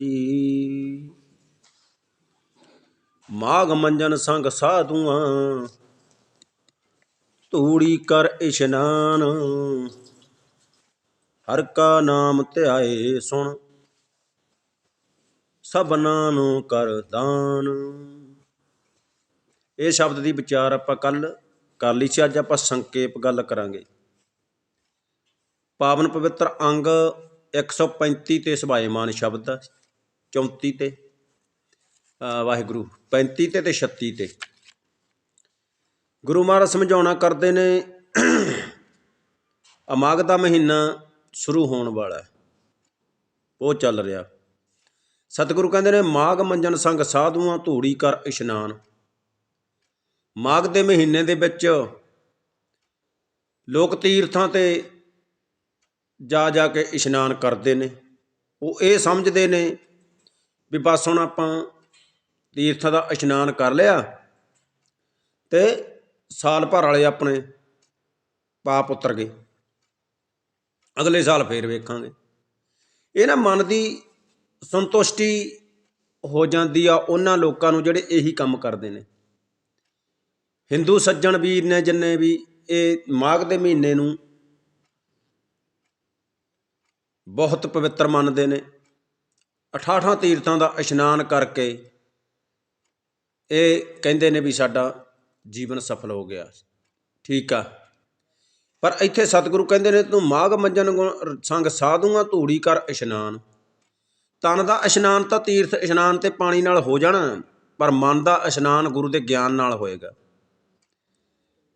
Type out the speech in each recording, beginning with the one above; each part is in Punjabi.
ਜੀ ਮਾਗ ਮੰਜਨ ਸੰਗ ਸਾਧੂਆਂ, ਧੂੜੀ ਕਰ ਇਸ਼ਨਾਨ। ਹਰ ਕਾ ਨਾਮ ਧਿਆਏ ਸੁਣ, ਸਭਨਾਂ ਨੂੰ ਕਰ ਦਾਨ। ਇਹ ਸ਼ਬਦ ਦੀ ਵਿਚਾਰ ਆਪਾਂ ਕੱਲ, ਕਰ ਲਈ ਸੀ, ਅੱਜ ਆਪਾਂ ਸੰਖੇਪ ਗੱਲ ਕਰਾਂਗੇ। ਪਾਵਨ ਪਵਿੱਤਰ ਅੰਗ 135 ਤੇ ਸਭਾਏਮਾਨ ਸ਼ਬਦ ਆ। 34 ਤੇ ਵਾਹਿਗੁਰੂ 35 ਤੇ ਤੇ 36 ਤੇ। ਗੁਰੂ ਮਹਾਰਾਜ ਸਮਝਾਉਣਾ ਕਰਦੇ ਨੇ, ਅਮਾਗ ਦਾ ਮਹੀਨਾ ਸ਼ੁਰੂ ਹੋਣ ਵਾਲਾ ਹੈ। ਉਹ ਚੱਲ ਰਿਹਾ। ਸਤਿਗੁਰੂ ਕਹਿੰਦੇ ਨੇ, ਮਾਘ ਮੰਜਨ ਸੰਗ ਸਾਧੂਆਂ ਧੂੜੀ ਕਰ ਇਸ਼ਨਾਨ। ਮਾਘ ਦੇ ਮਹੀਨੇ ਦੇ ਵਿੱਚ ਲੋਕ ਤੀਰਥਾਂ ਤੇ ਜਾ ਜਾ ਕੇ ਇਸ਼ਨਾਨ ਕਰਦੇ ਨੇ। ਉਹ ਇਹ ਸਮਝਦੇ ਨੇ ਵੀ ਬਸ ਹੁਣ ਆਪਾਂ ਤੀਰਥਾਂ ਦਾ ਇਸ਼ਨਾਨ ਕਰ ਲਿਆ ਤੇ ਸਾਲ ਭਰ ਵਾਲੇ ਆਪਣੇ ਪਾਪ ਉਤਰ ਗਏ। ਅਗਲੇ ਸਾਲ ਫੇਰ ਵੇਖਾਂਗੇ। ਇਹ ਨਾ ਮਨ ਦੀ ਸੰਤੁਸ਼ਟੀ ਹੋ ਜਾਂਦੀ ਆ ਉਹਨਾਂ ਲੋਕਾਂ ਨੂੰ ਜਿਹੜੇ ਇਹੀ ਕੰਮ ਕਰਦੇ ਨੇ। ਹਿੰਦੂ ਸੱਜਣ ਵੀਰ ਨੇ ਜਿੰਨੇ ਵੀ ਇਹ ਮਾਘ ਦੇ ਮਹੀਨੇ ਨੂੰ ਬਹੁਤ ਪਵਿੱਤਰ ਮੰਨਦੇ ਨੇ। 88 ਤੀਰਥਾਂ ਦਾ ਇਸ਼ਨਾਨ ਕਰਕੇ ਇਹ ਕਹਿੰਦੇ ਨੇ ਵੀ ਸਾਡਾ ਜੀਵਨ ਸਫਲ ਹੋ ਗਿਆ। ਠੀਕ ਆ। ਪਰ ਇੱਥੇ ਸਤਿਗੁਰੂ ਕਹਿੰਦੇ ਨੇ, ਤੂੰ ਮਾਘ ਮੰਜਨ ਗੁਣ ਸੰਗ ਸਾਧੂਆਂ ਧੂੜੀ ਕਰ ਇਸ਼ਨਾਨ। ਤਨ ਦਾ ਇਸ਼ਨਾਨ ਤਾਂ ਤੀਰਥ ਇਸ਼ਨਾਨ ਤੇ ਪਾਣੀ ਨਾਲ ਹੋ ਜਾਣਾ, ਪਰ ਮਨ ਦਾ ਇਸ਼ਨਾਨ ਗੁਰੂ ਦੇ ਗਿਆਨ ਨਾਲ ਹੋਏਗਾ।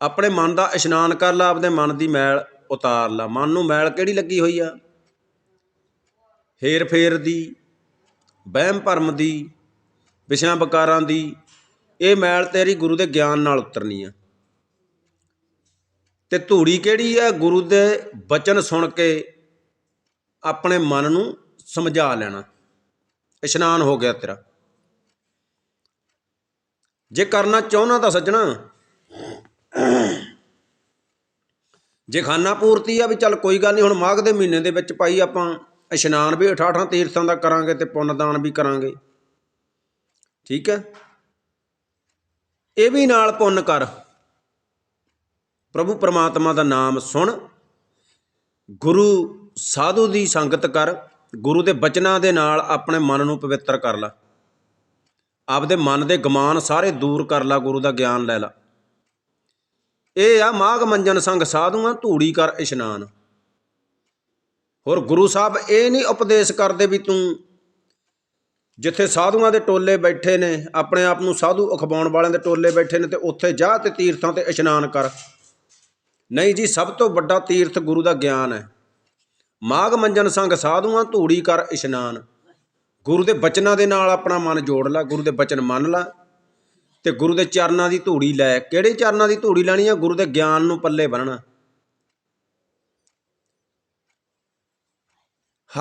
ਆਪਣੇ ਮਨ ਦਾ ਇਸ਼ਨਾਨ ਕਰ ਲਾ ਆਪਣੇ ਮਨ ਦੀ ਮੈਲ ਉਤਾਰ ਲਾ। ਮਨ ਨੂੰ ਮੈਲ ਕਿਹੜੀ ਲੱਗੀ ਹੋਈ ਆ? ਹੇਰ ਫੇਰ ਦੀ ਵਹਿਮ ਭਰਮ ਦੀ, ਵਿਸ਼ਿਆਂ ਵਿਕਾਰਾਂ ਦੀ, ਇਹ ਮੈਲ ਤੇਰੀ ਗੁਰੂ ਦੇ ਗਿਆਨ ਨਾਲ ਉਤਰਨੀ ਆ। ਤੇ ਧੂੜੀ ਕਿਹੜੀ ਆ? ਗੁਰੂ ਦੇ ਬਚਨ ਸੁਣ ਕੇ ਆਪਣੇ ਮਨ ਨੂੰ ਸਮਝਾ ਲੈਣਾ। ਇਸ਼ਨਾਨ ਹੋ ਗਿਆ ਤੇਰਾ। ਜੇ ਕਰਨਾ ਚਾਹੁੰਨਾ ਤਾਂ ਸੱਜਣਾ। ਜੇ ਖਾਨਾ ਪੂਰਤੀ ਆ ਵੀ ਚੱਲ ਕੋਈ ਗੱਲ ਨਹੀਂ ਹੁਣ ਮਾਘ ਦੇ ਮਹੀਨੇ ਦੇ ਵਿੱਚ ਭਾਈ ਆਪਾਂ ਇਸ਼ਨਾਨ ਵੀ 88 ਤੀਰਥਾਂ ਦਾ ਕਰਾਂਗੇ ਤੇ ਪੁੰਨ ਦਾਨ ਵੀ ਕਰਾਂਗੇ। ਠੀਕ ਹੈ? ਇਹ ਵੀ ਨਾਲ ਪੁੰਨ ਕਰ। ਪ੍ਰਭੂ ਪਰਮਾਤਮਾ ਦਾ ਨਾਮ ਸੁਣ। ਗੁਰੂ ਸਾਧੂ ਦੀ ਸੰਗਤ ਕਰ। ਗੁਰੂ ਦੇ ਬਚਨਾਂ ਦੇ ਨਾਲ ਆਪਣੇ ਮਨ ਨੂੰ ਪਵਿੱਤਰ ਕਰ ਲੈ। ਆਪਦੇ ਮਨ ਦੇ ਗਮਾਨ ਸਾਰੇ ਦੂਰ ਕਰ ਲੈ, ਗੁਰੂ ਦਾ ਗਿਆਨ ਲੈ ਲੈ। ਇਹ ਆ ਮਾਘ ਮੰਜਨ ਸੰਗ ਸਾਧੂਆਂ, ਧੂੜੀ ਕਰ ਇਸ਼ਨਾਨ। ਹੋਰ ਗੁਰੂ ਸਾਹਿਬ ਇਹ ਨਹੀਂ ਉਪਦੇਸ਼ ਕਰਦੇ ਵੀ ਤੂੰ ਜਿੱਥੇ ਸਾਧੂਆਂ ਦੇ ਟੋਲੇ ਬੈਠੇ ਨੇ, ਆਪਣੇ ਆਪ ਨੂੰ ਸਾਧੂ ਅਖਵਾਉਣ ਵਾਲਿਆਂ ਦੇ ਟੋਲੇ ਬੈਠੇ ਨੇ ਤੇ ਉੱਥੇ ਜਾ ਤੇ ਤੀਰਥਾਂ ਤੇ ਇਸ਼ਨਾਨ ਕਰ। ਨਹੀਂ ਜੀ, ਸਭ ਤੋਂ ਵੱਡਾ ਤੀਰਥ ਗੁਰੂ ਦਾ ਗਿਆਨ ਹੈ। ਮਾਘ ਮੰਜਨ ਸੰਗ ਸਾਧੂਆਂ ਧੂੜੀ ਕਰ ਇਸ਼ਨਾਨ। ਗੁਰੂ ਦੇ ਬਚਨਾਂ ਦੇ ਨਾਲ ਆਪਣਾ ਮਨ ਜੋੜ ਲੈ, ਗੁਰੂ ਦੇ ਬਚਨ ਮੰਨ ਲੈ ਤੇ ਗੁਰੂ ਦੇ ਚਰਨਾਂ ਦੀ ਧੂੜੀ ਲੈ। ਕਿਹੜੇ ਚਰਨਾਂ ਦੀ ਧੂੜੀ ਲੈਣੀ ਆ? ਗੁਰੂ ਦੇ ਗਿਆਨ ਨੂੰ ਪੱਲੇ ਬੰਨਣਾ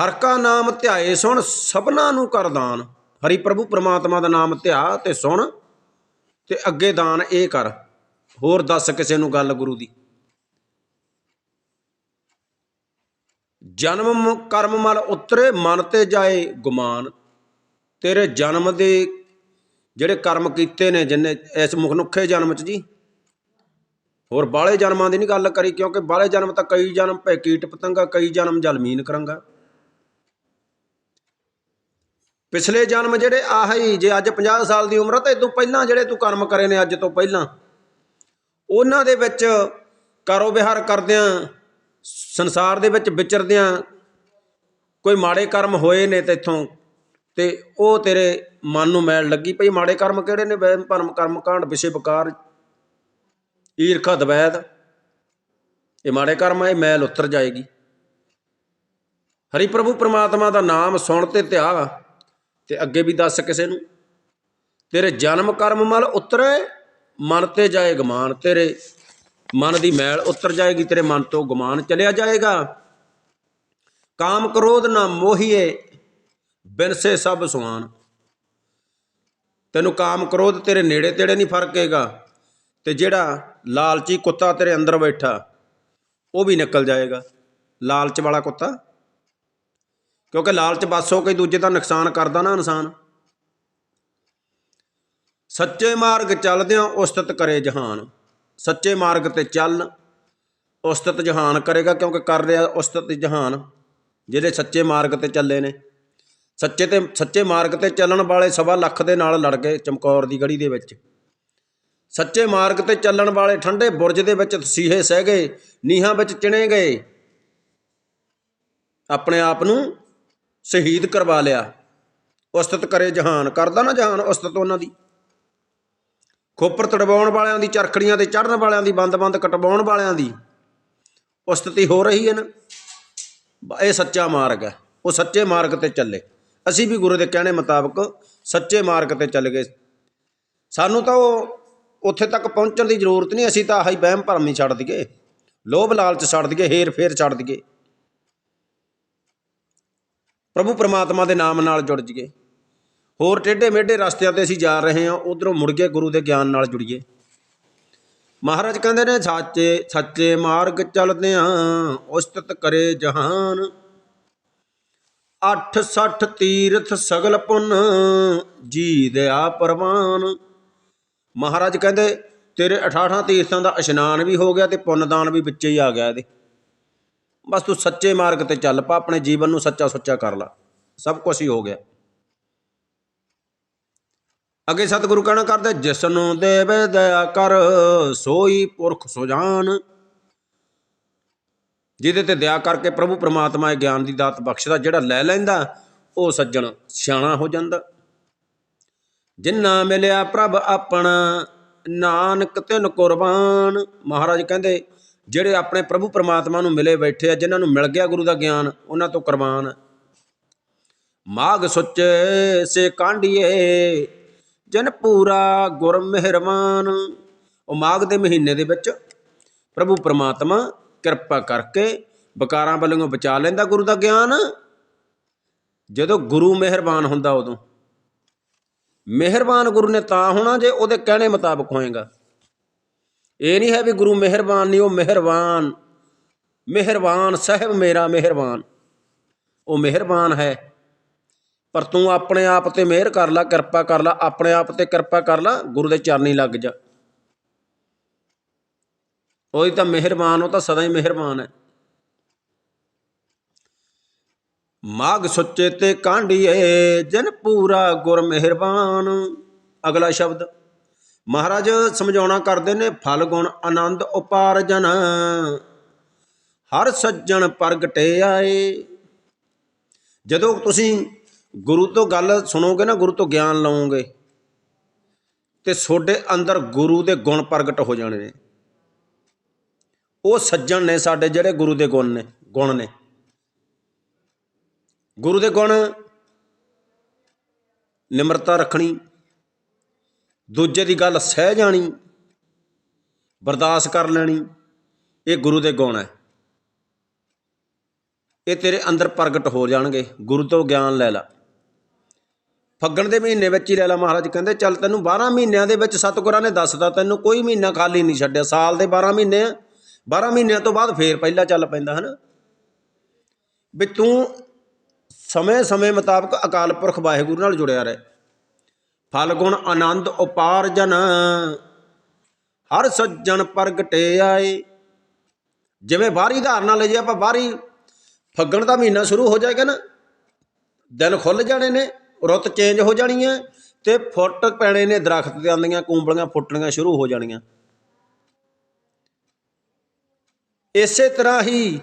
ਹਰ ਕਾ ਨਾਮ ਧਿਆਏ ਸੁਣ, ਸਭਨਾ ਨੂੰ ਕਰ ਦਾਨ। ਹਰੀ ਪ੍ਰਭੂ ਪ੍ਰਮਾਤਮਾ ਦਾ ਨਾਮ ਧਿਆ ਤੇ ਸੁਣ ਤੇ ਅੱਗੇ ਦਾਨ ਇਹ ਕਰ। ਹੋਰ ਦੱਸ ਕਿਸੇ ਨੂੰ ਗੱਲ ਗੁਰੂ ਦੀ? ਜਨਮ ਕਰਮ ਮਲ ਉਤਰੇ, ਮਨ ਤੇ ਜਾਏ ਗੁਮਾਨ। ਤੇਰੇ ਜਨਮ ਦੇ ਜਿਹੜੇ ਕਰਮ ਕੀਤੇ ਨੇ, ਜਿੰਨੇ ਇਸ ਮਨੁੱਖੇ ਜਨਮ ਚ ਜੀ। ਹੋਰ ਬਾਲੇ ਜਨਮਾਂ ਦੀ ਨਹੀਂ ਗੱਲ ਕਰੀ, ਕਿਉਂਕਿ ਬਾਲੇ ਜਨਮ ਤਾਂ ਕਈ ਜਨਮ ਭੈ ਕੀਟ ਪਤੰਗਾ, ਕਈ ਜਨਮ ਜਲਮੀਨ ਕਰਾਂਗਾ। ਪਿਛਲੇ ਜਨਮ ਜਿਹੜੇ ਆਹ ਹੀ ਜੇ ਅੱਜ 50 ਸਾਲ ਦੀ ਉਮਰ ਆ ਤਾਂ ਇਦੋਂ ਪਹਿਲਾਂ ਜਿਹੜੇ ਤੂੰ ਕਰਮ ਕਰੇ ਨੇ ਅੱਜ ਤੋਂ ਪਹਿਲਾਂ, ਉਹਨਾਂ ਦੇ ਵਿੱਚ ਕਾਰੋ ਵਿਹਾਰ ਕਰਦਿਆਂ, ਸੰਸਾਰ ਦੇ ਵਿੱਚ ਵਿਚਰਦਿਆਂ ਕੋਈ ਮਾੜੇ ਕਰਮ ਹੋਏ ਨੇ ਤੇ ਤੇਥੋਂ ਤੇ ਉਹ ਤੇਰੇ ਮਨ ਨੂੰ ਮੈਲ ਲੱਗੀ ਪਈ। ਮਾੜੇ ਕਰਮ ਕਿਹੜੇ ਨੇ? ਵਹਿਮ, ਭਰਮ, ਕਰਮ, ਕਾਂਡ, ਵਿਸ਼ੇ, ਵਿਕਾਰ, ਈਰਖਾ ਦਵੈਦ ਇਹ ਮਾੜੇ ਕਰਮ ਆ, ਇਹ ਮੈਲ ਉਤਰ ਜਾਏਗੀ। ਹਰੀ ਪ੍ਰਭੂ ਪ੍ਰਮਾਤਮਾ ਦਾ ਨਾਮ ਸੁਣ ਤੇ ਧਿਆ ਤੇ ਅੱਗੇ ਵੀ ਦੱਸ ਕਿਸੇ ਨੂੰ, ਤੇਰੇ ਜਨਮ ਕਰਮ ਮਲ ਉਤਰੇ, ਮਨ ਤੇ ਜਾਏ ਗਮਾਨ ਤੇਰੇ। ਮਨ ਦੀ ਮੈਲ ਉਤਰ ਜਾਏਗੀ, ਤੇਰੇ ਮਨ ਤੋਂ ਗਮਾਨ ਚਲਿਆ ਜਾਏਗਾ। ਕਾਮ ਕ੍ਰੋਧ ਨਾ ਮੋਹੀਏ, ਬਿਨਸੇ ਸਭ ਸੁਆਨ। ਤੈਨੂੰ ਕਾਮ ਕ੍ਰੋਧ ਤੇਰੇ ਨੇੜੇ ਤੇੜੇ ਨਹੀਂ ਫਰਕੇਗਾ, ਤੇ ਜਿਹੜਾ ਲਾਲਚੀ ਕੁੱਤਾ ਤੇਰੇ ਅੰਦਰ ਬੈਠਾ, ਉਹ ਵੀ ਨਿਕਲ ਜਾਏਗਾ। ਲਾਲਚ ਵਾਲਾ ਕੁੱਤਾ ਕਿਉਂਕਿ ਲਾਲਚ ਬਾਸੋ ਕੋਈ ਦੂਜੇ ਦਾ ਨੁਕਸਾਨ ਕਰਦਾ ਨਾ ਇਨਸਾਨ। ਸੱਚੇ ਮਾਰਗ ਚੱਲਦਿਆਂ ਉਸਤਤ ਕਰੇ ਜਹਾਨ। ਸੱਚੇ ਮਾਰਗ ਤੇ ਚੱਲ, ਉਸਤਤ ਜਹਾਨ ਕਰੇਗਾ ਕਿਉਂਕਿ ਕਰ ਰਿਹਾ ਉਸਤਤ ਜਹਾਨ ਜਿਹੜੇ ਸੱਚੇ ਮਾਰਗ ਤੇ ਚੱਲੇ ਨੇ। ਸੱਚੇ ਤੇ, ਸੱਚੇ ਮਾਰਗ ਤੇ ਚੱਲਣ ਵਾਲੇ ਸਵਾ ਲੱਖ ਦੇ ਨਾਲ ਲੜ ਗਏ ਚਮਕੌਰ ਦੀ ਗੜੀ ਦੇ ਵਿੱਚ। ਸੱਚੇ ਮਾਰਗ ਤੇ ਚੱਲਣ ਵਾਲੇ ਠੰਡੇ ਬੁਰਜ ਦੇ ਵਿੱਚ ਤਸੀਹੇ ਸਹਿ ਗਏ, ਨੀਹਾਂ ਵਿੱਚ ਚਿਣੇ ਗਏ। ਆਪਣੇ ਆਪ ਨੂੰ ਸ਼ਹੀਦ ਕਰਵਾ ਲਿਆ। ਉਸਤਤ ਕਰੇ ਜਹਾਨ। ਕਰਦਾ ਨਾ ਜਹਾਨ ਉਸਤਤ ਉਹਨਾਂ ਦੀ। ਖੋਪਰ ਤੜਵਾਉਣ ਵਾਲਿਆਂ ਦੀ, ਚਰਖੜੀਆਂ ਤੇ ਚੜਨ ਵਾਲਿਆਂ ਦੀ ਬੰਦ-ਬੰਦ ਕਟਵਾਉਣ ਵਾਲਿਆਂ ਦੀ। ਉਸਤਤੀ ਹੋ ਰਹੀ ਹੈ ਨਾ। ਇਹ ਸੱਚਾ ਮਾਰਗ ਹੈ। ਉਹ ਸੱਚੇ ਮਾਰਗ ਤੇ ਚੱਲੇ। ਅਸੀਂ ਵੀ ਗੁਰੂ ਦੇ ਕਹਿਣੇ ਮੁਤਾਬਕ ਸੱਚੇ ਮਾਰਗ ਤੇ ਚੱਲ ਗਏ। ਸਾਨੂੰ ਤਾਂ ਉਹ ਉੱਥੇ ਤੱਕ ਪਹੁੰਚਣ ਦੀ ਜ਼ਰੂਰਤ ਨਹੀਂ। ਅਸੀਂ ਤਾਂ ਆਹੀ ਵਹਿਮ ਭਰਮ ਹੀ ਛੱਡ ਦਈਏ। ਲੋਭ ਲਾਲਚ ਛੱਡ ਦਈਏ ਹੇਰ ਫੇਰ ਛੱਡ ਦਈਏ। ਪ੍ਰਭੂ ਪ੍ਰਮਾਤਮਾ ਦੇ ਨਾਮ ਨਾਲ ਜੁੜ ਜਾਈਏ। ਹੋਰ ਟੇਢੇ ਮੇਢੇ ਰਸਤਿਆਂ ਤੇ ਅਸੀਂ ਜਾ ਰਹੇ ਹਾਂ, ਉਧਰੋਂ ਮੁੜ ਕੇ ਗੁਰੂ ਦੇ ਗਿਆਨ ਨਾਲ ਜੁੜੀਏ। ਮਹਾਰਾਜ ਕਹਿੰਦੇ ਨੇ, ਸੱਚੇ ਸੱਚੇ ਮਾਰਗ ਚੱਲਦੇ ਆਂ ਉਸਤਤ ਕਰੇ ਜਹਾਨ। 860 ਤੀਰਥ ਸਗਲ ਪੁੰਨ ਜੀ ਦਿਆ ਪ੍ਰਵਾਨ। ਮਹਾਰਾਜ ਕਹਿੰਦੇ, ਤੇਰੇ 88 ਤੀਰਥਾਂ ਦਾ ਇਸ਼ਨਾਨ ਵੀ ਹੋ ਗਿਆ ਤੇ ਪੁੰਨ ਦਾਨ ਵੀ ਵਿੱਚੇ ਹੀ ਆ ਗਿਆ ਇਹਦੇ। ਬਸ ਤੂੰ ਸੱਚੇ ਮਾਰਗ ਤੇ ਚੱਲ ਪਾ, ਆਪਣੇ ਜੀਵਨ ਨੂੰ ਸੱਚਾ ਸੁੱਚਾ ਕਰ ਲਾ। ਸਭ ਕੁਝ ਹੀ ਹੋ ਗਿਆ। ਅੱਗੇ ਸਤਿਗੁਰੂ ਕਹਿਣਾ ਕਰਦੇ ਜਿਸ ਨੂੰ ਦੇਵੇ ਦਇਆ ਕਰ, ਸੋਈ ਪੁਰਖ ਸੁਜਾਨ ਜਿਹਦੇ ਤੇ ਦਇਆ ਕਰਕੇ ਪ੍ਰਭੂ ਪ੍ਰਮਾਤਮਾ ਇਹ ਗਿਆਨ ਦੀ ਦਾਤ ਬਖਸ਼ਦਾ, ਜਿਹੜਾ ਲੈ ਲੈਂਦਾ, ਉਹ ਸੱਜਣ ਸਿਆਣਾ ਹੋ ਜਾਂਦਾ। ਜਿੰਨਾ ਮਿਲਿਆ ਪ੍ਰਭ ਆਪਣਾ, ਨਾਨਕ ਤਿਨ ਕੁਰਬਾਨ। ਮਹਾਰਾਜ ਕਹਿੰਦੇ ਜਿਹੜੇ ਆਪਣੇ ਪ੍ਰਭੂ ਪਰਮਾਤਮਾ ਨੂੰ ਮਿਲੇ ਬੈਠੇ ਆ, ਜਿਨ੍ਹਾਂ ਨੂੰ ਮਿਲ ਗਿਆ ਗੁਰੂ ਦਾ ਗਿਆਨ, ਉਹਨਾਂ ਤੋਂ ਕੁਰਬਾਨ। ਮਾਗ ਸੁੱਚੇ ਸੇ ਕਾਂਢੀਏ, ਜਨ ਪੂਰਾ ਗੁਰ ਮਿਹਰਬਾਨ ਉਹ ਮਾਗ ਦੇ ਮਹੀਨੇ ਦੇ ਵਿੱਚ ਪ੍ਰਭੂ ਪਰਮਾਤਮਾ ਕਿਰਪਾ ਕਰਕੇ ਬਕਾਰਾਂ ਵੱਲੋਂ ਬਚਾ ਲੈਂਦਾ ਗੁਰੂ ਦਾ ਗਿਆਨ। ਜਦੋਂ ਗੁਰੂ ਮਿਹਰਬਾਨ ਹੁੰਦਾ ਉਦੋਂ। ਮਿਹਰਬਾਨ ਗੁਰੂ ਨੇ ਤਾਂ ਹੋਣਾ ਜੇ ਉਹਦੇ ਕਹਿਣੇ ਮੁਤਾਬਕ ਹੋਏਗਾ। ਇਹ ਨਹੀਂ ਹੈ ਵੀ ਗੁਰੂ ਮਿਹਰਬਾਨ ਨਹੀਂ, ਉਹ ਮਿਹਰਬਾਨ। ਮਿਹਰਬਾਨ, ਸਾਹਿਬ ਮੇਰਾ ਮਿਹਰਬਾਨ। ਉਹ ਮਿਹਰਬਾਨ ਹੈ। ਪਰ ਤੂੰ ਆਪਣੇ ਆਪ ਤੇ ਮਿਹਰ ਕਰ ਲੈ, ਕਿਰਪਾ ਕਰ ਲੈ, ਆਪਣੇ ਆਪ ਤੇ ਕਿਰਪਾ ਕਰ ਲੈ, ਗੁਰੂ ਦੇ ਚਰਨੀ ਲੱਗ ਜਾ। ਉਹੀ ਤਾਂ ਮਿਹਰਬਾਨ, ਉਹ ਤਾਂ ਸਦਾ ਹੀ ਮਿਹਰਬਾਨ ਹੈ। ਮਾਗ ਸੁੱਚੇ ਤੇ ਕਾਂਢੀਏ, ਜਨ ਪੂਰਾ ਗੁਰ ਮਿਹਰਬਾਨ। ਅਗਲਾ ਸ਼ਬਦ। ਮਹਾਰਾਜ ਸਮਝਾਉਣਾ ਕਰਦੇ ਨੇ, ਫਲ ਗੁਣ ਆਨੰਦ ਉਪਾਰਜਨ। ਹਰ ਸੱਜਣ ਪ੍ਰਗਟੇ ਆਏ। ਜਦੋਂ ਤੁਸੀਂ ਗੁਰੂ ਤੋਂ ਗੱਲ ਸੁਣੋਗੇ ਨਾ, ਗੁਰੂ ਤੋਂ ਗਿਆਨ ਲਓਗੇ ਤੇ ਤੁਹਾਡੇ ਅੰਦਰ ਗੁਰੂ ਦੇ ਗੁਣ ਪ੍ਰਗਟ ਹੋ ਜਾਣੇ ਨੇ। ਉਹ ਸੱਜਣ ਨੇ ਸਾਡੇ ਜਿਹੜੇ ਗੁਰੂ ਦੇ ਗੁਣ ਨੇ ਗੁਣ ਨੇ। ਗੁਰੂ ਦੇ ਗੁਣ ਨਿਮਰਤਾ ਰੱਖਣੀ ਦੂਜੇ ਦੀ ਗੱਲ ਸਹਿ ਜਾਣੀ, ਬਰਦਾਸ਼ਤ ਕਰ ਲੈਣੀ, ਇਹ ਗੁਰੂ ਦੇ ਗੁਣ ਹੈ। ਇਹ ਤੇਰੇ ਅੰਦਰ ਪ੍ਰਗਟ ਹੋ ਜਾਣਗੇ, ਗੁਰੂ ਤੋਂ ਗਿਆਨ ਲੈ ਲੈ। ਫੱਗਣ ਦੇ ਮਹੀਨੇ ਵਿੱਚ ਹੀ ਲੈ ਲਾ ਮਹਾਰਾਜ, ਕਹਿੰਦੇ, ਚੱਲ ਤੈਨੂੰ 12 ਮਹੀਨਿਆਂ ਦੇ ਵਿੱਚ ਸਤਿਗੁਰਾਂ ਨੇ ਦੱਸਦਾ ਤੈਨੂੰ ਕੋਈ ਮਹੀਨਾ ਖਾਲੀ ਨਹੀਂ ਛੱਡਿਆ। ਸਾਲ ਦੇ 12 ਮਹੀਨੇ ਆ 12 ਮਹੀਨਿਆਂ ਤੋਂ ਬਾਅਦ ਫੇਰ ਪਹਿਲਾਂ ਚੱਲ ਪੈਂਦਾ, ਹਨਾ? ਵੀ ਤੂੰ ਸਮੇਂ-ਸਮੇਂ ਮੁਤਾਬਕ ਅਕਾਲ ਪੁਰਖ ਵਾਹਿਗੁਰੂ ਨਾਲ ਜੁੜਿਆ ਰਹੇ। ਫਲ ਗੁਣ ਆਨੰਦ ਉਪਾਰਜਨ ਹਰ ਸੱਜਣ ਪ੍ਰਗਟੇ ਆਏ। ਜਿਵੇਂ ਬਾਹਰੀ ਧਾਰਨਾ ਲਈ ਜੇ ਆਪਾਂ ਬਾਹਰੀ ਫੱਗਣ ਦਾ ਮਹੀਨਾ ਸ਼ੁਰੂ ਹੋ ਜਾਏਗਾ ਨਾ, ਦਿਨ ਖੁੱਲ ਜਾਣੇ ਨੇ, ਰੁੱਤ ਚੇਂਜ ਹੋ ਜਾਣੀ ਹੈ ਤੇ ਫੁੱਟ ਪੈਣੇ ਨੇ ਦਰਖਤ ਤੇ ਆਂਦੀਆਂ ਕੂੰਬਲੀਆਂ ਫੁੱਟਣੀਆਂ ਸ਼ੁਰੂ ਹੋ ਜਾਣੀਆਂ। ਇਸੇ ਤਰ੍ਹਾਂ ਹੀ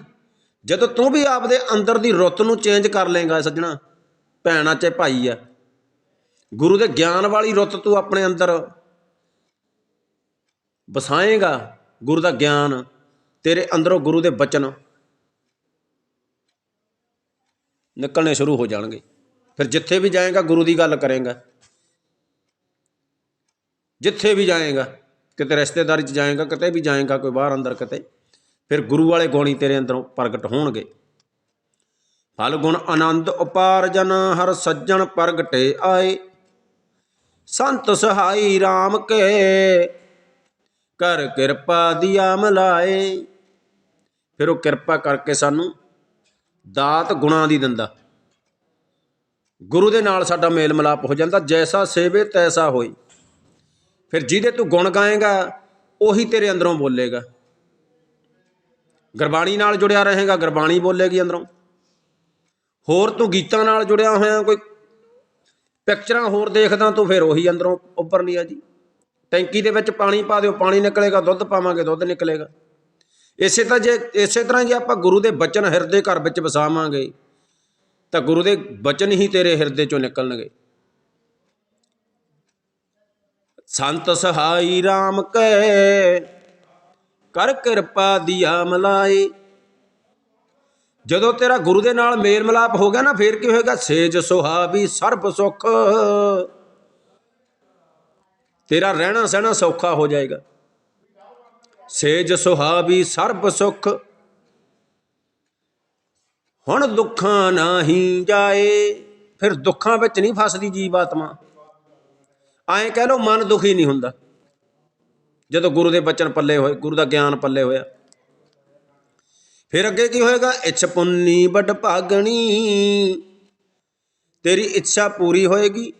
ਜਦੋਂ ਤੂੰ ਵੀ ਆਪਦੇ ਅੰਦਰ ਦੀ ਰੁੱਤ ਨੂੰ ਚੇਂਜ ਕਰ ਲੇਗਾ ਸੱਜਣਾ, ਭੈਣਾ ਚ ਭਾਈ ਆ ਗੁਰੂ ਦੇ ਗਿਆਨ ਵਾਲੀ ਰੁੱਤ ਤੂੰ ਆਪਣੇ ਅੰਦਰ ਵਸਾਏਗਾ, ਗੁਰੂ ਦਾ ਗਿਆਨ ਤੇਰੇ ਅੰਦਰੋਂ ਗੁਰੂ ਦੇ ਬਚਨ ਨਿਕਲਣੇ ਸ਼ੁਰੂ ਹੋ ਜਾਣਗੇ। ਫਿਰ ਜਿੱਥੇ ਵੀ ਜਾਏਗਾ, ਗੁਰੂ ਦੀ ਗੱਲ ਕਰੇਗਾ। ਜਿੱਥੇ ਵੀ ਜਾਏਗਾ, ਕਿਤੇ ਰਿਸ਼ਤੇਦਾਰੀ 'ਚ ਜਾਏਗਾ, ਕਿਤੇ ਵੀ ਜਾਏਗਾ, ਕੋਈ ਬਾਹਰ ਅੰਦਰ ਕਿਤੇ, ਫਿਰ ਗੁਰੂ ਵਾਲੇ ਗੁਣ ਤੇਰੇ ਅੰਦਰੋਂ ਪ੍ਰਗਟ ਹੋਣਗੇ। ਫਲ ਗੁਣ ਆਨੰਦ ਉਪਾਰਜਨ ਹਰ ਸੱਜਣ ਪ੍ਰਗਟੇ ਆਏ। ਸੰਤ ਸਹਾਈ RAM ਕੇ। ਕਰ ਕਿਰਪਾ ਦੀਆ ਮਲਾਏ ਫਿਰ ਉਹ ਕਿਰਪਾ ਕਰਕੇ ਸਾਨੂੰ ਦਾਤ ਗੁਣਾਂ ਦੀ ਦਿੰਦਾ। ਗੁਰੂ ਦੇ ਨਾਲ ਸਾਡਾ ਮੇਲ ਮਿਲਾਪ ਹੋ ਜਾਂਦਾ, ਜੈਸਾ ਸੇਵੇ ਤੈਸਾ ਹੋਈ। ਫਿਰ ਜਿਹਦੇ ਤੂੰ ਗੁਣ ਗਾਏਗਾ, ਉਹੀ ਤੇਰੇ ਅੰਦਰੋਂ ਬੋਲੇਗਾ। ਗੁਰਬਾਣੀ ਨਾਲ ਜੁੜਿਆ ਰਹੇਗਾ, ਗੁਰਬਾਣੀ ਬੋਲੇਗੀ ਅੰਦਰੋਂ। ਹੋਰ ਤੂੰ ਗੀਤਾਂ ਨਾਲ ਜੁੜਿਆ ਹੋਇਆ, ਕੋਈ ਪਿਕਚਰਾਂ ਹੋਰ ਦੇਖਦਾ ਤੂੰ, ਫਿਰ ਉਹੀ ਅੰਦਰੋਂ ਉੱਪਰ ਲਿਆ ਜੀ। ਟੈਂਕੀ ਦੇ ਵਿੱਚ ਪਾਣੀ ਪਾ ਦਿਓ, ਪਾਣੀ ਨਿਕਲੇਗਾ, ਦੁੱਧ ਪਾਵਾਂਗੇ, ਦੁੱਧ ਨਿਕਲੇਗਾ। ਇਸੇ ਤਾਂ ਜੇ, ਇਸੇ ਤਰ੍ਹਾਂ ਜੇ ਆਪਾਂ ਗੁਰੂ ਦੇ ਬਚਨ ਹਿਰਦੇ ਘਰ ਵਿੱਚ ਵਸਾਵਾਂਗੇ, ਤਾਂ ਗੁਰੂ ਦੇ ਬਚਨ ਹੀ ਤੇਰੇ ਹਿਰਦੇ ਚੋਂ ਨਿਕਲਣਗੇ। ਸੰਤ ਸਹਾਈ RAM ਕੈ, ਕਰ ਕਿਰਪਾ ਦੀਆ ਮਲਾਈ ਜਦੋਂ ਤੇਰਾ ਗੁਰੂ ਦੇ ਨਾਲ ਮੇਲ ਮਿਲਾਪ ਹੋ ਗਿਆ ਨਾ, ਫੇਰ ਕੀ ਹੋਏਗਾ? ਸੇਜ ਸੁਹਾਵੀ ਸਰਬ ਸੁਖ। ਤੇਰਾ ਰਹਿਣਾ ਸਹਿਣਾ ਸੌਖਾ ਹੋ ਜਾਏਗਾ। ਸੇਜ ਸੁਹਾਵੀ ਸਰਬ ਸੁਖ। ਹੁਣ ਦੁੱਖਾਂ ਨਹੀਂ ਜਾਏ, ਫਿਰ ਦੁੱਖਾਂ ਵਿੱਚ ਨਹੀਂ ਫਸਦੀ ਜੀਵ ਆਤਮਾ। ਐਂ ਕਹਿ ਲਓ, ਮਨ ਦੁਖੀ ਨਹੀਂ ਹੁੰਦਾ। ਜਦੋਂ ਗੁਰੂ ਦੇ ਬਚਨ ਪੱਲੇ ਹੋਏ, ਗੁਰੂ ਦਾ ਗਿਆਨ ਪੱਲੇ ਹੋਇਆ ਫਿਰ ਅੱਗੇ ਕੀ ਹੋਏਗਾ? ਇੱਛ ਪੁੰਨੀ ਵੱਡ ਭਾਗਣੀ। ਤੇਰੀ ਇੱਛਾ ਪੂਰੀ ਹੋਏਗੀ।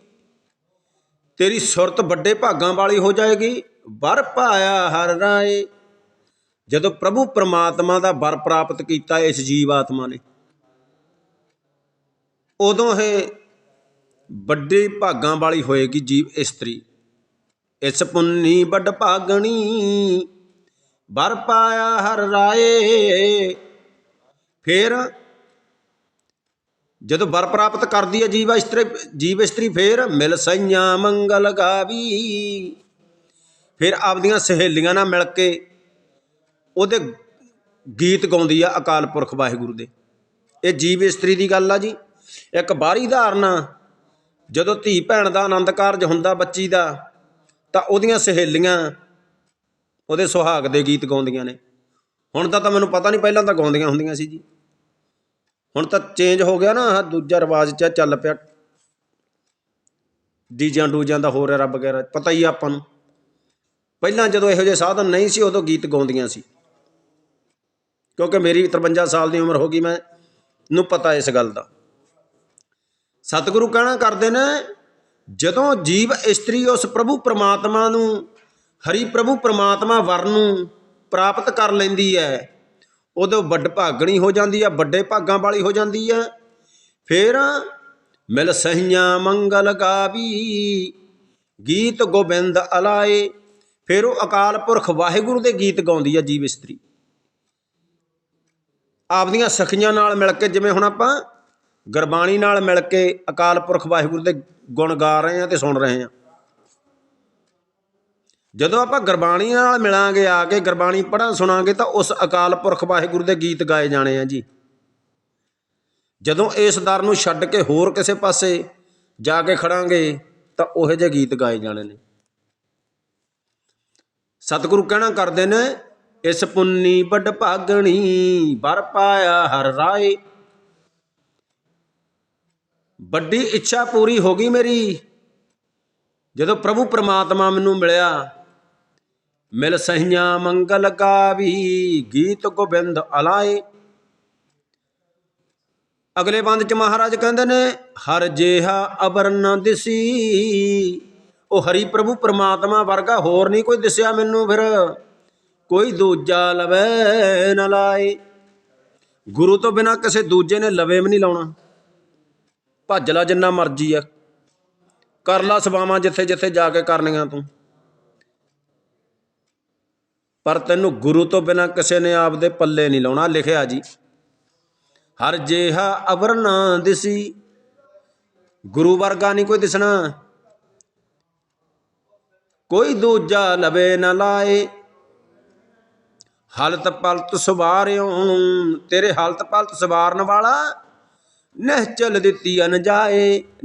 ਤੇਰੀ ਸੁਰਤ ਵੱਡੇ ਭਾਗਾਂ ਵਾਲੀ ਹੋ ਜਾਏਗੀ। ਵਰ ਪਾਇਆ ਹਰ ਰਾਏ। ਜਦੋਂ ਪ੍ਰਭੂ ਪ੍ਰਮਾਤਮਾ ਦਾ ਵਰ ਪ੍ਰਾਪਤ ਕੀਤਾ ਇਸ ਜੀਵ ਆਤਮਾ ਨੇ। ਉਦੋਂ ਇਹ ਵੱਡੇ ਭਾਗਾਂ ਵਾਲੀ ਹੋਏਗੀ ਜੀਵ ਇਸਤਰੀ ਇਸ ਪੁੰਨੀ ਵੱਡ ਭਾਗਣੀ। ਵਰ ਪਾਇਆ ਹਰ ਰਾਏ। ਫਿਰ ਜਦੋਂ ਵਰ ਪ੍ਰਾਪਤ ਕਰਦੀ ਹੈ ਜੀਵ ਇਸਤਰੀ ਜੀਵ ਇਸਤਰੀ ਫਿਰ ਮਿਲ ਸਈਆਂ ਮੰਗਲ ਗਾਵੀ। ਫਿਰ ਆਪਦੀਆਂ ਸਹੇਲੀਆਂ ਨਾਲ ਮਿਲ ਕੇ ਉਹਦੇ ਗੀਤ ਗਾਉਂਦੀ ਆ ਅਕਾਲ ਪੁਰਖ ਵਾਹਿਗੁਰੂ ਦੇ। ਇਹ ਜੀਵ ਇਸਤਰੀ ਦੀ ਗੱਲ ਆ ਜੀ। ਇੱਕ ਬਾਹਰੀ ਧਾਰਨਾ, ਜਦੋਂ ਧੀ ਭੈਣ ਦਾ ਆਨੰਦ ਕਾਰਜ ਹੁੰਦਾ ਬੱਚੀ ਦਾ, ਤਾਂ ਉਹਦੀਆਂ ਸਹੇਲੀਆਂ ਉਹਦੇ ਸੁਹਾਗ ਦੇ ਗੀਤ ਗਾਉਂਦੀਆਂ ਨੇ। ਹੁਣ ਤਾਂ ਤਾਂ ਮੈਨੂੰ ਪਤਾ ਨਹੀਂ ਪਹਿਲਾਂ ਤਾਂ ਗਾਉਂਦੀਆਂ ਹੁੰਦੀਆਂ ਸੀ ਜੀ। ਹੁਣ ਤਾਂ ਚੇਂਜ ਹੋ ਗਿਆ ਨਾ, ਆਹ ਦੂਜਾ ਰਿਵਾਜ ਚ ਚੱਲ ਪਿਆ। ਡੀਜਾਂ ਡੂਜਾਂ ਦਾ ਹੋਰ ਰੱਬ ਵਗੈਰਾ ਪਤਾ ਹੀ ਆ ਆਪਾਂ ਨੂੰ। ਪਹਿਲਾਂ ਜਦੋਂ ਇਹੋ ਜਿਹੇ ਸਾਧਨ ਨਹੀਂ ਸੀ, ਉਦੋਂ ਗੀਤ ਗਾਉਂਦੀਆਂ ਸੀ। ਕਿਉਂਕਿ ਮੇਰੀ 53 ਸਾਲ ਦੀ ਉਮਰ ਹੋ ਗਈ, ਮੈਂ ਨੂੰ ਪਤਾ ਇਸ ਗੱਲ ਦਾ। ਸਤਿਗੁਰੂ ਕਹਿਣਾ ਕਰਦੇ ਨੇ, ਜਦੋਂ ਜੀਵ ਇਸਤਰੀ ਉਸ ਪ੍ਰਭੂ ਪ੍ਰਮਾਤਮਾ ਨੂੰ, ਹਰੀ ਪ੍ਰਭੂ ਪ੍ਰਮਾਤਮਾ ਵਰ ਨੂੰ ਪ੍ਰਾਪਤ ਕਰ ਲੈਂਦੀ ਹੈ ਉਦੋਂ ਵੱਡ ਭਾਗਣੀ ਹੋ ਜਾਂਦੀ ਆ, ਵੱਡੇ ਭਾਗਾਂ ਵਾਲੀ ਹੋ ਜਾਂਦੀ ਹੈ ਫਿਰ ਮਿਲ ਸਹੀਆਂ ਮੰਗਲ ਗਾਵੀ, ਗੀਤ ਗੋਬਿੰਦ ਅਲਾਏ। ਫਿਰ ਉਹ ਅਕਾਲ ਪੁਰਖ ਵਾਹਿਗੁਰੂ ਦੇ ਗੀਤ ਗਾਉਂਦੀ ਆ ਜੀਵ ਇਸਤਰੀ। ਆਪਦੀਆਂ ਸਖੀਆਂ ਨਾਲ ਮਿਲ ਕੇ ਜਿਵੇਂ ਹੁਣ ਆਪਾਂ ਗੁਰਬਾਣੀ ਨਾਲ ਮਿਲ ਕੇ ਅਕਾਲ ਪੁਰਖ ਵਾਹਿਗੁਰੂ ਦੇ ਗੁਣ ਗਾ ਰਹੇ ਹਾਂ ਤੇ ਸੁਣ ਰਹੇ ਹਾਂ ਜਦੋਂ ਆਪਾਂ ਗੁਰਬਾਣੀ ਨਾਲ ਮਿਲਾਂਗੇ ਆ ਕੇ ਗੁਰਬਾਣੀ ਪੜ੍ਹਾਂ ਸੁਣਾਂਗੇ ਤਾਂ ਉਸ ਅਕਾਲ ਪੁਰਖ ਵਾਹਿਗੁਰੂ ਦੇ ਗੀਤ ਗਾਏ ਜਾਣੇ ਆ ਜੀ। ਜਦੋਂ ਇਸ ਦਰ ਨੂੰ ਛੱਡ ਕੇ ਹੋਰ ਕਿਸੇ ਪਾਸੇ ਜਾ ਕੇ ਖੜਾਂਗੇ ਤਾਂ ਉਹੋ ਜਿਹੇ ਗੀਤ ਗਾਏ ਜਾਣੇ ਨੇ। ਸਤਿਗੁਰੂ ਕਹਿਣਾ ਕਰਦੇ ਨੇ, ਇਸ ਪੁੰਨੀ ਵੱਡ ਭਾਗਣੀ ਵਰ ਪਾਇਆ ਹਰ ਰਾਏ। ਵੱਡੀ ਇੱਛਾ ਪੂਰੀ ਹੋ ਗਈ ਮੇਰੀ। ਜਦੋਂ ਪ੍ਰਭੂ ਪ੍ਰਮਾਤਮਾ ਮੈਨੂੰ ਮਿਲਿਆ ਮਿਲ ਸਹੀਆਂ ਮੰਗਲ ਗਾਵੀ, ਗੀਤ ਗੋਬਿੰਦ ਅਲਾਏ। ਅਗਲੇ ਬੰਦ ਚ ਮਹਾਰਾਜ ਕਹਿੰਦੇ ਨੇ, ਹਰ ਜੇਹਾ ਅਬਰ ਨ ਦਿਸੀ। ਉਹ ਹਰੀ ਪ੍ਰਭੂ ਪਰਮਾਤਮਾ ਵਰਗਾ ਹੋਰ ਨਹੀਂ ਕੋਈ ਦਿਸਿਆ ਮੈਨੂੰ ਫਿਰ। ਕੋਈ ਦੂਜਾ ਲਵੇ ਨ ਲਾਏ। ਗੁਰੂ ਤੋਂ ਬਿਨਾ ਕਿਸੇ ਦੂਜੇ ਨੇ ਲਵੇ ਵੀ ਨਹੀਂ ਲਾਉਣਾ। ਭੱਜ ਲਾ ਜਿੰਨਾ ਮਰਜ਼ੀ ਆ। ਕਰ ਲਾ ਸਵਾਵਾਂ ਜਿੱਥੇ ਜਿੱਥੇ ਜਾ ਕੇ ਕਰਨੀਆਂ ਤੂੰ। ਪਰ ਤੈਨੂੰ ਗੁਰੂ ਤੋਂ ਬਿਨਾ ਕਿਸੇ ਨੇ ਆਪਦੇ ਪੱਲੇ ਨਹੀਂ ਲਾਉਣਾ, ਲਿਖਿਆ ਜੀ। ਹਰ ਜੇਹਾ ਅਬਰ ਨਾ ਦਿਸੀ। ਗੁਰੂ ਵਰਗਾ ਨਹੀਂ ਕੋਈ ਦਿਸਣਾ। ਕੋਈ ਦੂਜਾ ਲਵੇ ਨਾ ਲਾਏ। ਹਲਤ ਪਲਤ ਸਵਾਰਿਓ, ਤੇਰੇ ਹਲਤ ਪਲਤ ਸਵਾਰਨ ਵਾਲਾ ਨਹਿਚਲ ਦਿੱਤੀ ਅਨ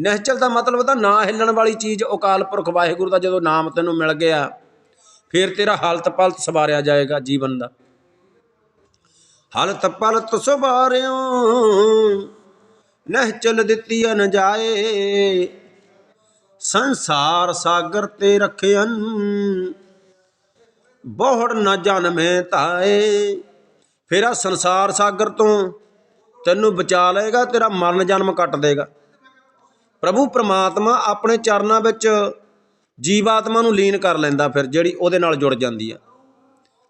ਨਹਿਚਲ ਦਾ ਮਤਲਬ ਤਾਂ ਨਾ ਹਿੱਲਣ ਵਾਲੀ ਚੀਜ਼ ਅਕਾਲ ਪੁਰਖ ਵਾਹਿਗੁਰੂ ਦਾ ਜਦੋਂ ਨਾਮ ਤੈਨੂੰ ਮਿਲ ਗਿਆ। ਫਿਰ ਤੇਰਾ ਹਲਤ ਪਲਤ ਸਵਾਰਿਆ ਜਾਏਗਾ ਜੀਵਨ ਦਾ। ਹਲਤ ਪਲਤ ਸਵਾਰਿਓ ਚਲ ਦਿੱਤੀ ਅਨ ਜਾਏ। ਸੰਸਾਰ ਸਾਗਰ ਤੇ ਰਖਿਅਨ, ਬਹੁੜ ਨਾ ਜਨਮੇ ਤਾਏ। ਫਿਰ ਆ ਸੰਸਾਰ ਸਾਗਰ ਤੋਂ ਤੈਨੂੰ ਬਚਾ ਲਏਗਾ, ਤੇਰਾ ਮਰਨ ਜਨਮ ਕੱਟ ਦੇਗਾ। ਪ੍ਰਭੂ ਪ੍ਰਮਾਤਮਾ ਆਪਣੇ ਚਰਨਾਂ ਵਿੱਚ ਜੀਵਾਤਮਾ ਨੂੰ ਲੀਨ ਕਰ ਲੈਂਦਾ ਫਿਰ, ਜਿਹੜੀ ਉਹਦੇ ਨਾਲ ਜੁੜ ਜਾਂਦੀ ਆ।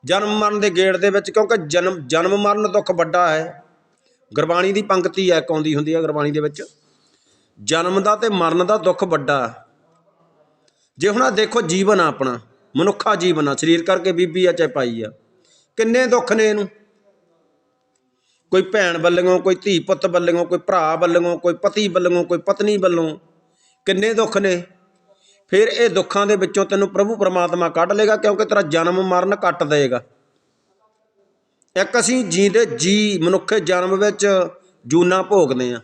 ਜਨਮ ਮਰਨ ਦੇ ਗੇੜ ਦੇ ਵਿੱਚ, ਕਿਉਂਕਿ ਜਨਮ ਜਨਮ ਮਰਨ ਦੁੱਖ ਵੱਡਾ ਹੈ। ਗੁਰਬਾਣੀ ਦੀ ਪੰਕਤੀ ਹੈ, ਇੱਕ ਆਉਂਦੀ ਹੁੰਦੀ ਹੈ ਗੁਰਬਾਣੀ ਦੇ ਵਿੱਚ। ਜਨਮ ਦਾ ਤੇ ਮਰਨ ਦਾ ਦੁੱਖ ਵੱਡਾ। ਜੇ ਹੁਣ ਆਹ ਦੇਖੋ ਜੀਵਨ ਆ ਆਪਣਾ, ਮਨੁੱਖਾ ਜੀਵਨ ਆ, ਸਰੀਰ ਕਰਕੇ ਬੀਬੀ ਆ ਚਾਹੇ ਪਾਈ ਆ, ਕਿੰਨੇ ਦੁੱਖ ਨੇ ਇਹਨੂੰ? ਕੋਈ ਭੈਣ ਵੱਲੋਂ, ਕੋਈ ਧੀ ਪੁੱਤ ਵੱਲੋਂ, ਕੋਈ ਭਰਾ ਵੱਲੋਂ, ਕੋਈ ਪਤੀ ਵੱਲੋਂ, ਕੋਈ ਪਤਨੀ ਵੱਲੋਂ, ਕਿੰਨੇ ਦੁੱਖ ਨੇ? ਫਿਰ ਇਹ ਦੁੱਖਾਂ ਦੇ ਵਿੱਚੋਂ ਤੈਨੂੰ ਪ੍ਰਭੂ ਪਰਮਾਤਮਾ ਕੱਢ ਲੇਗਾ ਕਿਉਂਕਿ ਤੇਰਾ ਜਨਮ ਮਰਨ ਕੱਟ ਦੇਗਾ ਇੱਕ ਅਸੀਂ ਜੀਂਦੇ ਜੀ ਮਨੁੱਖੇ ਜਨਮ ਵਿੱਚ ਜੂਨਾ ਭੋਗਦੇ ਆ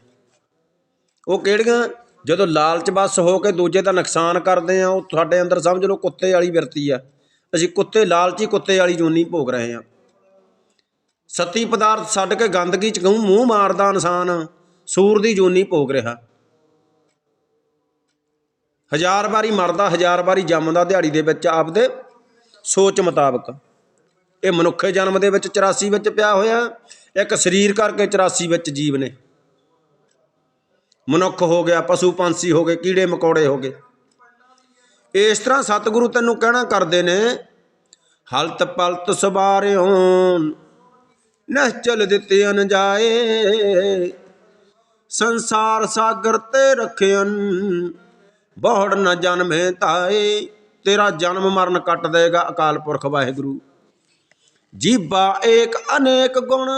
ਉਹ ਕਿਹੜੀਆਂ? ਜਦੋਂ ਲਾਲਚ ਬਸ ਹੋ ਕੇ ਦੂਜੇ ਦਾ ਨੁਕਸਾਨ ਕਰਦੇ ਆ ਉਹ ਸਾਡੇ ਅੰਦਰ ਸਮਝ ਲਓ ਕੁੱਤੇ ਵਾਲੀ ਵਰਤੀ ਆ। ਅਸੀਂ ਕੁੱਤੇ, ਲਾਲਚੀ ਕੁੱਤੇ ਵਾਲੀ ਜੂਨੀ ਭੋਗ ਰਹੇ ਆ ਸੱਤੀ ਪਦਾਰਥ ਛੱਡ ਕੇ ਗੰਦਗੀ ਚ ਕਹੂੰ ਮੂੰਹ ਮਾਰਦਾ ਇਨਸਾਨ? ਸੂਰ ਦੀ ਜੂਨੀ ਭੋਗ ਰਿਹਾ। ਹਜ਼ਾਰ ਵਾਰੀ ਮਰਦਾ, ਹਜ਼ਾਰ ਵਾਰੀ ਜੰਮਦਾ ਦਿਹਾੜੀ ਦੇ ਵਿੱਚ ਆਪਦੇ ਸੋਚ ਮੁਤਾਬਕ। ਇਹ ਮਨੁੱਖੇ ਜਨਮ ਦੇ ਵਿੱਚ 84 ਵਿੱਚ ਪਿਆ ਹੋਇਆ ਇੱਕ ਸਰੀਰ ਕਰਕੇ 84 ਵਿੱਚ ਜੀਵ ਨੇ। ਮਨੁੱਖ ਹੋ ਗਿਆ, ਪਸ਼ੂ ਪੰਛੀ ਹੋ ਗਏ, ਕੀੜੇ ਮਕੌੜੇ ਹੋ ਗਏ। ਇਸ ਤਰ੍ਹਾਂ ਸਤਿਗੁਰੂ ਤੈਨੂੰ ਕਹਿਣਾ ਕਰਦੇ ਨੇ, ਹਲਤ ਪਲਤ ਸਵਾਰਿਓ ਨਹਿ ਦਿੱਤੇ ਅਨ ਜਾਏ ਸੰਸਾਰ ਸਾਗਰ ਤੇ ਰਖਿਅਨ ਬਹੁੜ ਨ ਜਨਮੇ ਤਾਏ, ਤੇਰਾ ਜਨਮ ਮਰਨ ਕੱਟ ਦੇਗਾ ਅਕਾਲ ਪੁਰਖ ਵਾਹਿਗੁਰੂ। ਜੀਬਾ ਏਕ ਅਨੇਕ ਗੁਣ,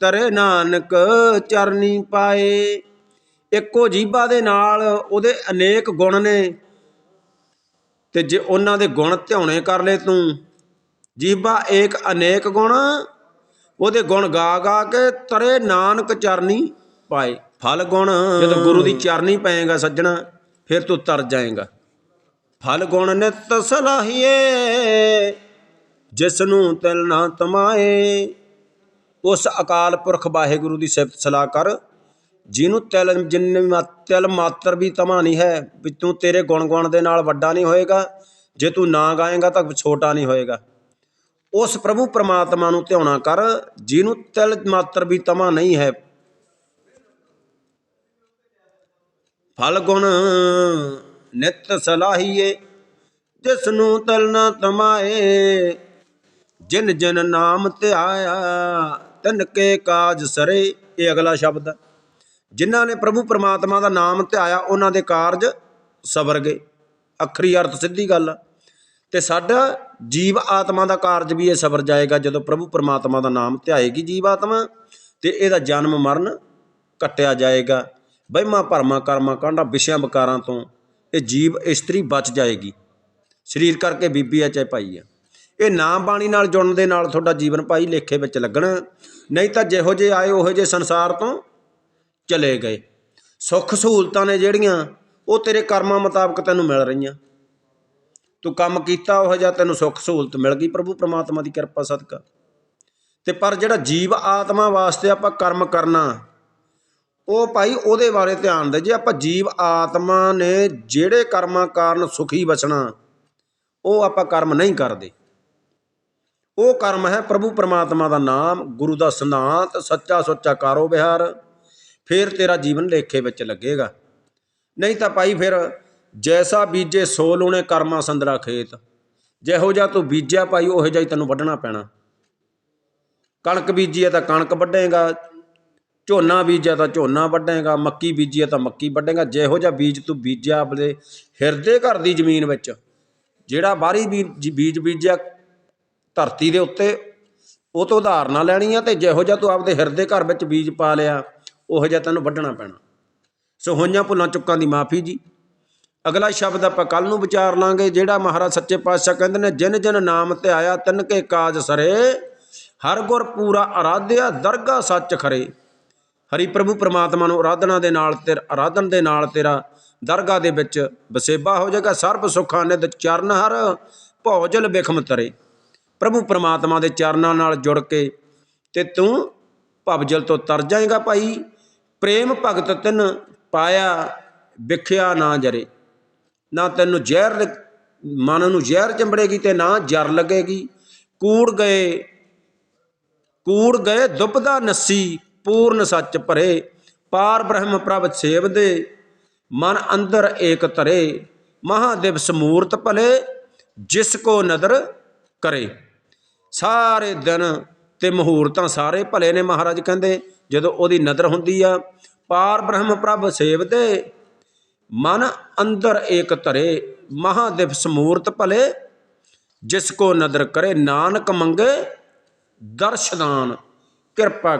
ਤਰੇ ਨਾਨਕ ਚਰਨੀ ਪਾਏ। ਇੱਕੋ ਜੀਬਾ ਦੇ ਨਾਲ ਉਹਦੇ ਅਨੇਕ ਗੁਣ ਨੇ। ਤੇ ਜੇ ਉਹਨਾਂ ਦੇ ਗੁਣ ਧਿਆਉਣੇ ਕਰ ਲੈ ਤੂੰ, ਜੀਬਾ ਏਕ ਅਨੇਕ ਗੁਣ, ਉਹਦੇ ਗੁਣ ਗਾ ਗਾ ਕੇ ਤਰੇ ਨਾਨਕ ਚਰਨੀ ਪਾਏ। ਫਲ ਗੁਣ। ਜਦੋਂ ਗੁਰੂ ਦੀ ਚਰਨੀ ਪਏਗਾ ਸੱਜਣਾ ਫਿਰ ਤੂੰ ਤਰ ਜਾਏਗਾ। ਫਲ ਗੁਣ ਨਿਤ ਸਲਾਹੀਏ ਜਿਸ ਨੂੰ ਤਿਲ ਨਾ ਤਮਾਏ। ਉਸ ਅਕਾਲ ਪੁਰਖ ਵਾਹਿਗੁਰੂ ਦੀ ਸਿਫਤ ਸਲਾਹ ਕਰ ਜਿਹਨੂੰ ਤਿਲ ਜਿੰਨੇ ਤਿਲ ਮਾਤਰ ਵੀ ਤਮਾ ਨਹੀਂ ਹੈ ਵੀ ਤੂੰ ਤੇਰੇ ਗੁਣ ਗੁਣ ਦੇ ਨਾਲ ਵੱਡਾ ਨਹੀਂ ਹੋਏਗਾ ਜੇ ਤੂੰ ਨਾ ਗਾਏਗਾ ਤਾਂ ਛੋਟਾ ਨਹੀਂ ਹੋਏਗਾ। ਉਸ ਪ੍ਰਭੂ ਪ੍ਰਮਾਤਮਾ ਨੂੰ ਧਿਆਉਣਾ ਕਰ ਜਿਹਨੂੰ ਤਿਲ ਮਾਤਰ ਵੀ ਤਮਾ ਨਹੀਂ ਹੈ ਫਲ ਗੁਣ ਨਿਤ ਸਲਾਹੀਏ ਜਿਸ ਨੂੰ ਤਲ ਨਾ ਤਮਾਏ, ਜਿਨ ਜਿਨ ਨਾਮ ਧਿਆਇਆ, ਤਿਨ ਕੇ ਕਾਜ ਸਰੇ। ਇਹ ਅਗਲਾ ਸ਼ਬਦ ਹੈ। ਜਿਨ੍ਹਾਂ ਨੇ ਪ੍ਰਭੂ ਪਰਮਾਤਮਾ ਦਾ ਨਾਮ ਧਿਆਇਆ, ਉਹਨਾਂ ਦੇ ਕਾਰਜ ਸਵਰ ਗਏ। ਅਖਰੀ ਅਰਥ ਸਿੱਧੀ ਗੱਲ ਆ। ਤੇ ਸਾਡਾ ਜੀਵ ਆਤਮਾ ਦਾ ਕਾਰਜ ਵੀ ਇਹ ਸਵਰ ਜਾਏਗਾ, ਜਦੋਂ ਪ੍ਰਭੂ ਪਰਮਾਤਮਾ ਦਾ ਨਾਮ ਧਿਆਏਗੀ ਜੀਵ ਆਤਮਾ ਤੇ ਇਹਦਾ ਜਨਮ ਮਰਨ ਕੱਟਿਆ ਜਾਏਗਾ। ਵਹਿਮਾਂ ਭਰਮਾਂ ਕਰਮਾਂ ਕਾਂਡਾ ਵਿਸ਼ਿਆਂ ਵਿਕਾਰਾਂ ਤੋਂ ਇਹ ਜੀਵ ਇਸਤਰੀ ਬਚ ਜਾਏਗੀ। ਸਰੀਰ ਕਰਕੇ ਬੀਬੀ ਆ ਚਾਹੇ ਭਾਈ ਆ। ਇਹ ਨਾਮ ਬਾਣੀ ਨਾਲ ਜੁੜਨ ਦੇ ਨਾਲ ਤੁਹਾਡਾ ਜੀਵਨ ਭਾਈ ਲੇਖੇ ਵਿੱਚ ਲੱਗਣਾ। ਨਹੀਂ ਤਾਂ ਜਿਹੋ ਜਿਹੇ ਆਏ ਉਹੋ ਜਿਹੇ ਸੰਸਾਰ ਤੋਂ ਚਲੇ ਗਏ। ਸੁੱਖ ਸਹੂਲਤਾਂ ਨੇ ਜਿਹੜੀਆਂ, ਉਹ ਤੇਰੇ ਕਰਮਾਂ ਮੁਤਾਬਕ ਤੈਨੂੰ ਮਿਲ ਰਹੀਆਂ। ਤੂੰ ਕੰਮ ਕੀਤਾ ਉਹ ਜਿਹਾ, ਤੈਨੂੰ ਸੁੱਖ ਸਹੂਲਤ ਮਿਲ ਗਈ ਪ੍ਰਭੂ ਪ੍ਰਮਾਤਮਾ ਦੀ ਕਿਰਪਾ ਸਦਕਾ। ਤੇ ਪਰ ਜਿਹੜਾ ਜੀਵ ਆਤਮਾ ਵਾਸਤੇ ਆਪਾਂ ਕਰਮ ਕਰਨਾ ਉਹ ਭਾਈ ਉਹਦੇ ਬਾਰੇ ਧਿਆਨ ਦੇ, ਜੇ ਆਪਾਂ ਜੀਵ ਆਤਮਾ ਨੇ ਜਿਹੜੇ ਕਰਮਾਂ ਕਾਰਨ ਸੁਖੀ ਬਚਣਾ ਉਹ ਆਪਾਂ ਕਰਮ ਨਹੀਂ ਕਰਦੇ। ਉਹ ਕਰਮ ਹੈ ਪ੍ਰਭੂ ਪਰਮਾਤਮਾ ਦਾ ਨਾਮ, ਗੁਰੂ ਦਾ ਸਿਧਾਂਤ, ਸੱਚਾ ਸੁੱਚਾ ਕਾਰੋ ਵਿਹਾਰ, ਫਿਰ ਤੇਰਾ ਜੀਵਨ ਲੇਖੇ ਵਿੱਚ ਲੱਗੇਗਾ। ਨਹੀਂ ਤਾਂ ਭਾਈ ਫਿਰ ਜੈਸਾ ਬੀਜੇ ਸੋ ਲੂਣੇ ਕਰਮਾ ਸੰਦਰਾ ਖੇਤ, ਜਿਹੋ ਜਿਹਾ ਤੂੰ ਬੀਜਿਆ ਭਾਈ, ਉਹੋ ਜਿਹਾ ਹੀ ਤੈਨੂੰ ਵੱਢਣਾ ਪੈਣਾ। ਕਣਕ ਬੀਜੀ ਹੈ ਤਾਂ ਕਣਕ ਵੱਢੇਗਾ ਝੋਨਾ ਬੀਜਿਆ ਤਾਂ ਝੋਨਾ ਵੱਢੇਗਾ, ਮੱਕੀ ਬੀਜੀ ਤਾਂ ਮੱਕੀ ਵੱਢੇਗਾ, ਜਿਹੋ ਜਿਹਾ ਬੀਜ ਤੂੰ ਬੀਜਿਆ ਆਪਣੇ ਹਿਰਦੇ ਘਰ ਦੀ ਜ਼ਮੀਨ ਵਿੱਚ, ਜਿਹੜਾ ਬਾਹਰੀ ਬੀਜ ਬੀਜ ਬੀਜਿਆ ਧਰਤੀ ਦੇ ਉੱਤੇ, ਉਹ ਤੋਂ ਉਦਾਹਰਨਾਂ ਲੈਣੀ ਆ ਤੇ ਜਿਹੋ ਜਿਹਾ ਤੂੰ ਆਪਦੇ ਹਿਰਦੇ ਘਰ ਵਿੱਚ ਬੀਜ ਪਾ ਲਿਆ, ਉਹੋ ਜਿਹਾ ਤੈਨੂੰ ਵੱਢਣਾ ਪੈਣਾ। ਸੋ ਹੋਈਆਂ ਭੁੱਲਾਂ ਚੁੱਕਾਂ ਦੀ ਮਾਫੀ ਜੀ। ਅਗਲਾ ਸ਼ਬਦ ਆਪਾਂ ਕੱਲ ਨੂੰ ਵਿਚਾਰ ਲਾਂਗੇ, ਜਿਹੜਾ ਮਹਾਰਾਜ ਸੱਚੇ ਪਾਤਸ਼ਾਹ ਕਹਿੰਦੇ ਨੇ, ਜਿਨ ਜਿਨ ਨਾਮ ਤੇ ਆਇਆ ਤਿਨ ਕੇ ਕਾਜ ਸਰੇ, ਹਰ ਗੁਰ ਪੂਰਾ ਅਰਾਧਿਆ, ਦਰਗਾ ਸੱਚ ਖਰੇ। ਹਰੀ ਪ੍ਰਭੂ ਪ੍ਰਮਾਤਮਾ ਨੂੰ ਆਰਾਧਨਾ ਦੇ ਨਾਲ ਤੇ ਆਰਾਧਨ ਦੇ ਨਾਲ ਤੇਰਾ ਦਰਗਾਹ ਦੇ ਵਿੱਚ ਵਸੇਬਾ ਹੋ ਜਾਏਗਾ। ਸਰਬ ਸੁਖਾਂ ਨਿਤ ਚਰਨ ਹਰ, ਭੌਜਲ ਬਿਖਮ ਤਰੇ। ਪ੍ਰਭੂ ਪ੍ਰਮਾਤਮਾ ਦੇ ਚਰਨਾਂ ਨਾਲ ਜੁੜ ਕੇ ਤੇ ਤੂੰ ਭਵਜਲ ਤੋਂ ਤਰ ਜਾਏਗਾ ਭਾਈ। ਪ੍ਰੇਮ ਭਗਤ ਤਿਨ ਪਾਇਆ, ਵਿਖਿਆ ਨਾ ਜਰੇ। ਨਾ ਤੈਨੂੰ ਜ਼ਹਿਰ ਮਨ ਨੂੰ ਜ਼ਹਿਰ ਚੰਬੜੇਗੀ ਤੇ ਨਾ ਜਰ ਲੱਗੇਗੀ। ਕੂੜ ਗਏ ਕੂੜ ਗਏ ਦੁਬਦਾ ਨੱਸੀ। ਪੂਰਨ ਸੱਚ ਭਰੇ, ਪਾਰ ਬ੍ਰਹਮ ਪ੍ਰਭ ਸੇਵ ਦੇ ਮਨ ਅੰਦਰ ਏਕ ਧਰੇ ਮਹਾਦਿਵਸ ਮੂਰਤ ਭਲੇ, ਜਿਸ ਕੋ ਨਦਰ ਕਰੇ। ਸਾਰੇ ਦਿਨ ਤੇ ਮਹੂਰਤਾਂ ਸਾਰੇ ਭਲੇ ਨੇ ਮਹਾਰਾਜ ਕਹਿੰਦੇ, ਜਦੋਂ ਉਹਦੀ ਨਦਰ ਹੁੰਦੀ ਆ, ਪਾਰ ਬ੍ਰਹਮ ਪ੍ਰਭ ਸੇਵਦੇ, ਮਨ ਅੰਦਰ ਏਕ ਧਰੇ ਮਹਾਦਿਵਸ ਮੂਰਤ ਭਲੇ, ਜਿਸ ਕੋ ਨਦਰ ਕਰੇ, ਨਾਨਕ ਮੰਗੇ, ਦਰਸ਼ਦਾਨ, ਕਿਰਪਾ